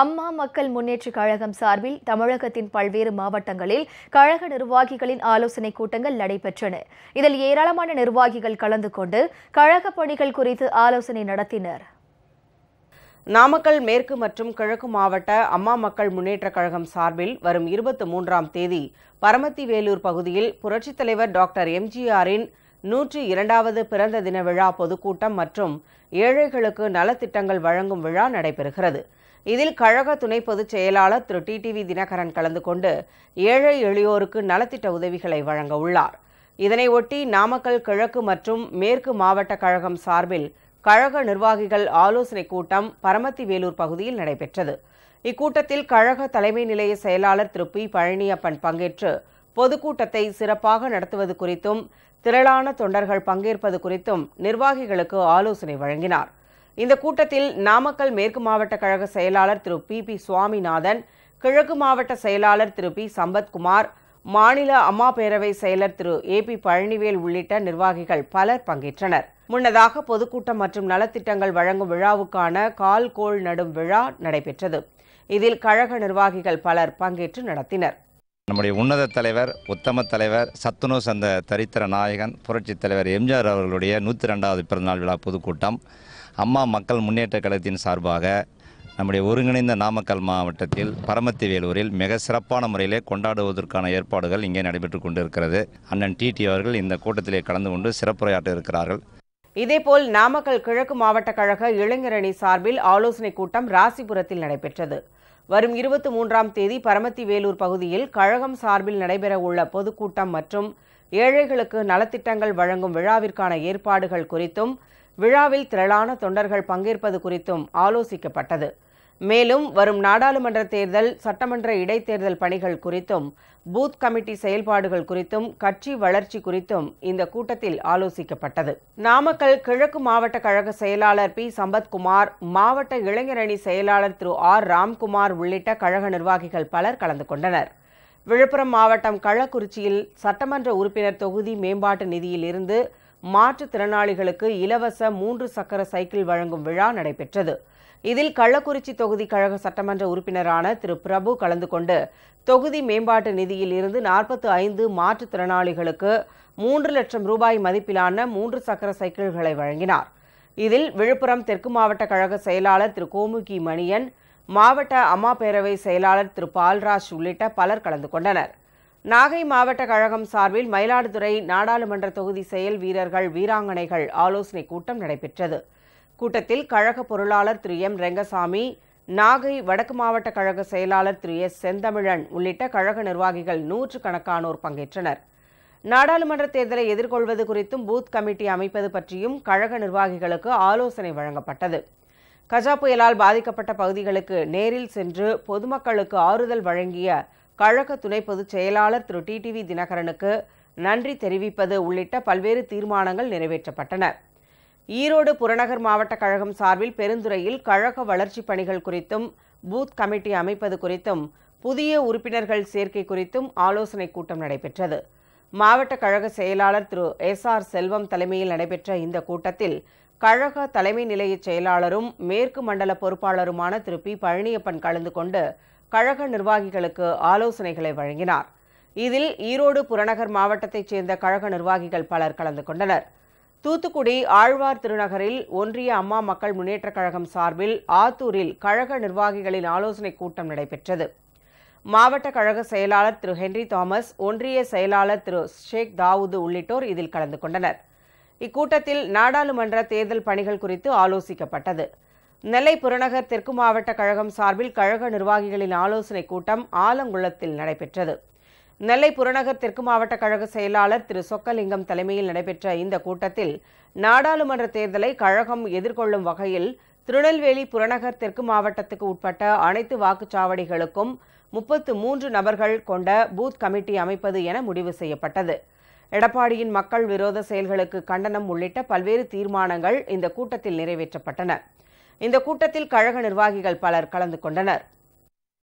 அம்மா மக்கள் முன்னேற்றக் கழகம் சார்பில் தமிழகத்தின் பல்வேறு மாவட்டங்களில் கழக நிர்வாகிகளின் ஆலோசனைக் கூட்டங்கள் நடைபெற்றன. இதில் ஏராளமான நிர்வாகிகள் கலந்து கொண்டு கழக பணிகள் குறித்து ஆலோசனை நடத்தினர். நாமக்கல் மேற்கு மற்றும் கிழக்கு மாவட்ட அம்மா மக்கள் முன்னேற்றக் கழகம் சார்பில் வரும் இருபத்தி மூன்றாம் தேதி பரமத்தி வேலூர் பகுதியில் புரட்சித் தலைவர் டாக்டர் எம்ஜிஆரின் நூற்றி இரண்டாவது பிறந்த தின விழா பொதுக்கூட்டம் மற்றும் ஏழைகளுக்கு நலத்திட்டங்கள் வழங்கும் விழா நடைபெறுகிறது. இதில் கழக துணை பொதுச் செயலாளர் திரு. டிடிவி தினகரன் கலந்து கொண்டு ஏழை எளியோருக்கு நலத்திட்ட உதவிகளை வழங்க உள்ளார். இதனையொட்டி நாமக்கல் கிழக்கு மற்றும் மேற்கு மாவட்ட கழகம் சார்பில் கழக நிர்வாகிகள் ஆலோசனைக் கூட்டம் பரமத்தி வேலூர் பகுதியில் நடைபெற்றது. இக்கூட்டத்தில் கழக தலைமை நிலைய செயலாளர் திரு. பி. பழனியப்பன் பங்கேற்று பொதுக்கூட்டத்தை சிறப்பாக நடத்துவது குறித்தும் திரளான தொண்டர்கள் பங்கேற்பது குறித்தும் நிர்வாகிகளுக்கு ஆலோசனை வழங்கினார். இந்த கூட்டத்தில் நாமக்கல் மேற்கு மாவட்ட கழக செயலாளர் திரு பி. பி. சுவாமிநாதன் கிழக்கு மாவட்ட செயலாளர் திரு பி. சம்பத்குமார் மாநில அம்மா பேரவை செயலர் திரு ஏ. பி. பழனிவேல் உள்ளிட்ட நிர்வாகிகள் பலர் பங்கேற்றனர். முன்னதாக பொதுக்கூட்டம் மற்றும் நலத்திட்டங்கள் வழங்கும் விழாவுக்கான கால் கோள் நடும் விழா நடைபெற்றது. இதில் கழக நிர்வாகிகள் பலர் பங்கேற்று நடத்தினர். நம்முடைய உன்னத தலைவர் உத்தம தலைவர் சத்துணவு சந்த தரித்திர நாயகன் புரட்சித் தலைவர் எம்ஜிஆர் அவர்களுடைய நூற்றி ரெண்டாவது பிறந்தநாள் விழா பொதுக்கூட்டம் அம்மா மக்கள் முன்னேற்றக் கழகத்தின் சார்பாக நம்முடைய ஒருங்கிணைந்த நாமக்கல் மாவட்டத்தில் பரமத்தி வேலூரில் மிக சிறப்பான முறையிலே கொண்டாடுவதற்கான ஏற்பாடுகள் இங்கே நடைபெற்று கொண்டிருக்கிறது. அண்ணன் டிடி அவர்கள் இந்த கூட்டத்திலே கலந்து கொண்டு சிறப்புரையாற்ற இருக்கிறார்கள். இதேபோல் நாமக்கல் கிழக்கு மாவட்ட கழக இளைஞரணி சார்பில் ஆலோசனைக் கூட்டம் ராசிபுரத்தில் நடைபெற்றது. வரும் இருபத்தி மூன்றாம் தேதி பரமத்தி வேலூர் பகுதியில் கழகம் சார்பில் நடைபெறவுள்ள பொதுக்கூட்டம் மற்றும் ஏழைகளுக்கு நலத்திட்டங்கள் வழங்கும் விழாவிற்கான ஏற்பாடுகள் குறித்தும் விழாவில் திரளான தொண்டர்கள் பங்கேற்பது குறித்தும் ஆலோசிக்கப்பட்டது. மேலும் வரும் நாடாளுமன்ற தேர்தல் சட்டமன்ற இடைத்தேர்தல் பணிகள் குறித்தும் பூத் கமிட்டி செயல்பாடுகள் குறித்தும் கட்சி வளர்ச்சி குறித்தும் இந்த கூட்டத்தில் ஆலோசிக்கப்பட்டது. நாமக்கல் கிழக்கு மாவட்ட கழக செயலாளர் பி. சம்பத்குமார் மாவட்ட இளைஞரணி செயலாளர் திரு. ஆர். ராம்குமார் உள்ளிட்ட கழக நிர்வாகிகள் பலர் கலந்து கொண்டனர். விழுப்புரம் மாவட்டம் கள்ளக்குறிச்சியில் சட்டமன்ற உறுப்பினர் தொகுதி மேம்பாட்டு நிதியில் இருந்து மாற்றுத்திறனாளிகளுக்கு இலவச மூன்று சக்கர சைக்கிள் வழங்கும் விழா நடைபெற்றது. இதில் கள்ளக்குறிச்சி தொகுதி கழக சட்டமன்ற உறுப்பினரான திரு. பிரபு கலந்து கொண்டு தொகுதி மேம்பாட்டு நிதியில் இருந்து நாற்பத்து ஐந்து மாற்றுத்திறனாளிகளுக்கு மூன்று லட்சம் ரூபாய் மதிப்பிலான மூன்று சக்கர சைக்கிள்களை வழங்கினார். இதில் விழுப்புரம் தெற்கு மாவட்ட கழக செயலாளர் திரு. கோமுகி மணியன் மாவட்ட அம்மா பேரவை செயலாளர் திரு. பால்ராஜ் உள்ளிட்ட பலர் கலந்து கொண்டனர். நாகை மாவட்ட கழகம் சார்பில் மயிலாடுதுறை நாடாளுமன்ற தொகுதி செயல் வீரர்கள் வீராங்கனைகள் ஆலோசனை கூட்டம் நடைபெற்றது. கூட்டத்தில் கழக பொருளாளர் திரு எம் ரெங்கசாமி நாகை வடக்கு மாவட்ட கழக செயலாளர் திரு எஸ் செந்தமிழன் உள்ளிட்ட கழக நிர்வாகிகள் நூற்று கணக்கானோர் பங்கேற்றனர். நாடாளுமன்ற தேர்தலை எதிர்கொள்வது குறித்தும் பூத் கமிட்டி அமைப்பது பற்றியும் கழக நிர்வாகிகளுக்கு ஆலோசனை வழங்கப்பட்டது. கஜா புயலால் பாதிக்கப்பட்ட பகுதிகளுக்கு நேரில் சென்று பொதுமக்களுக்கு ஆறுதல் வழங்கிய கழக துணை பொதுச் செயலாளர் திரு. டிடிவி தினகரனுக்கு நன்றி தெரிவிப்பது உள்ளிட்ட பல்வேறு தீர்மானங்கள் நிறைவேற்றப்பட்டன. ஈரோடு புறநகர் மாவட்ட கழகம் சார்பில் பெருந்துறையில் கழக வளர்ச்சிப் பணிகள் குறித்தும் பூத் கமிட்டி அமைப்பது குறித்தும் புதிய உறுப்பினர்கள் சேர்க்கை குறித்தும் ஆலோசனைக் கூட்டம் நடைபெற்றது. மாவட்ட கழக செயலாளர் திரு. எஸ். ஆர். செல்வம் தலைமையில் நடைபெற்ற இந்த கூட்டத்தில் கழக தலைமை நிலைய செயலாளரும் மேற்கு மண்டல பொறுப்பாளருமான திரு. பி. பழனியப்பன் கலந்து கொண்டு கழக நிர்வாகிகளுக்கு ஆலோசனைகளை வழங்கினார். இதில் ஈரோடு புறநகர் மாவட்டத்தைச் சேர்ந்த கழக நிர்வாகிகள் பலர் கலந்து கொண்டனர். தூத்துக்குடி ஆழ்வார் திருநகரில் ஒன்றிய அம்மா மக்கள் முன்னேற்றக் கழகம் சார்பில் ஆத்தூரில் கழக நிர்வாகிகளின் ஆலோசனைக் கூட்டம் நடைபெற்றது. மாவட்ட கழக செயலாளர் திரு. ஹென்றி தாமஸ் ஒன்றிய செயலாளர் திரு. ஷேக் தாவூது உள்ளிட்டோர் இதில் கலந்து கொண்டனர். இக்கூட்டத்தில் நாடாளுமன்ற தேர்தல் பணிகள் குறித்து ஆலோசிக்கப்பட்டது. நெல்லை புறநகர் தெற்கு மாவட்ட கழகம் சார்பில் கழக நிர்வாகிகளின் ஆலோசனைக் கூட்டம் ஆலங்குளத்தில் நடைபெற்றது. நெல்லை புறநகர் தெற்கு மாவட்ட கழக செயலாளர் திரு. சொக்கலிங்கம் தலைமையில் நடைபெற்ற இந்த கூட்டத்தில் நாடாளுமன்ற தேர்தலை கழகம் எதிர்கொள்ளும் வகையில் திருநெல்வேலி புறநகர் தெற்கு மாவட்டத்துக்கு உட்பட்ட அனைத்து வாக்குச்சாவடிகளுக்கும் முப்பத்து மூன்று நபர்கள் கொண்ட பூத் கமிட்டி அமைப்பது என முடிவு செய்யப்பட்டது. எடப்பாடியின் மக்கள் விரோத செயல்களுக்கு கண்டனம் உள்ளிட்ட பல்வேறு தீர்மானங்கள் இந்த கூட்டத்தில் நிறைவேற்றப்பட்டன. இந்த கூட்டத்தில் கழக நிர்வாகிகள் பலர் கலந்து கொண்டனர்.